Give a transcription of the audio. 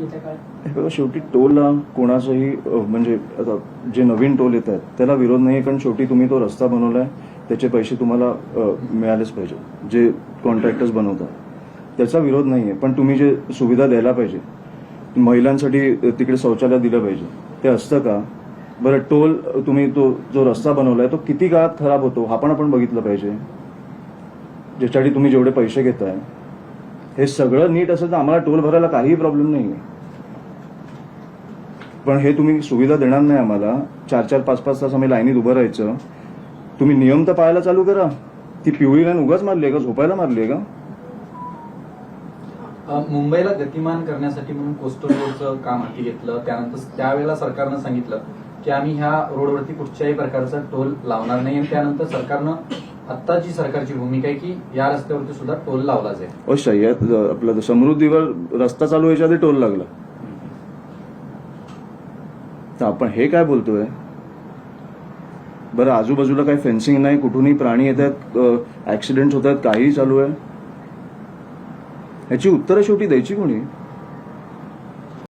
येत्या काळात हे बघा शेवटी टोलला कोणाचंही म्हणजे आता जे नवीन टोल येत आहेत त्याला विरोध नाही कारण शेवटी तुम्ही तो रस्ता बनवलाय त्याचे पैसे तुम्हाला मिळालेच पाहिजे. जे कॉन्ट्रॅक्टर्स बनवतात. त्याचा विरोध नाही आहे पण तुम्ही जे सुविधा द्यायला पाहिजे महिलांसाठी तिकडे शौचालय दिलं पाहिजे ते असतं का? बरं टोल तुम्ही तो जो रस्ता बनवलाय तो किती काळात खराब होतो हा पण आपण बघितलं पाहिजे. ज्याच्यासाठी तुम्ही जेवढे पैसे घेताय हे सगळं नीट असेल तर आम्हाला टोल भरायला काहीही प्रॉब्लेम नाही पण हे तुम्ही सुविधा देणार नाही आम्हाला. चार चार पाच पाच तास आम्ही लाईनीत उभं राहायचं. तुम्ही नियम तर पाळायला चालू करा. ती पिवळी लाईन उगाच मारली आहे का? झोपायला मारली आहे का? मुंबईला गतिमान करण्यासाठी म्हणून कोस्टल रोडचं काम हाती घेतलं. त्यानंतर त्यावेळेला सरकारनं सांगितलं की आम्ही ह्या रोडवरती कुठच्याही प्रकारचा टोल लावणार नाही आणि त्यानंतर सरकारनं आताची सरकारची भूमिका आहे की या रस्त्यावरती सुद्धा टोल लावला जाईल. ओ आपलं समृद्धीवर रस्ता चालू व्हायच्या आधी टोल लागला. तर आपण हे काय बोलतोय? बरं आजूबाजूला काही फेन्सिंग नाही कुठूनही प्राणी येत आहेत ऍक्सिडेंट होत आहेत काहीही चालू आहे. याची उत्तरं शेवटी द्यायची कोणी?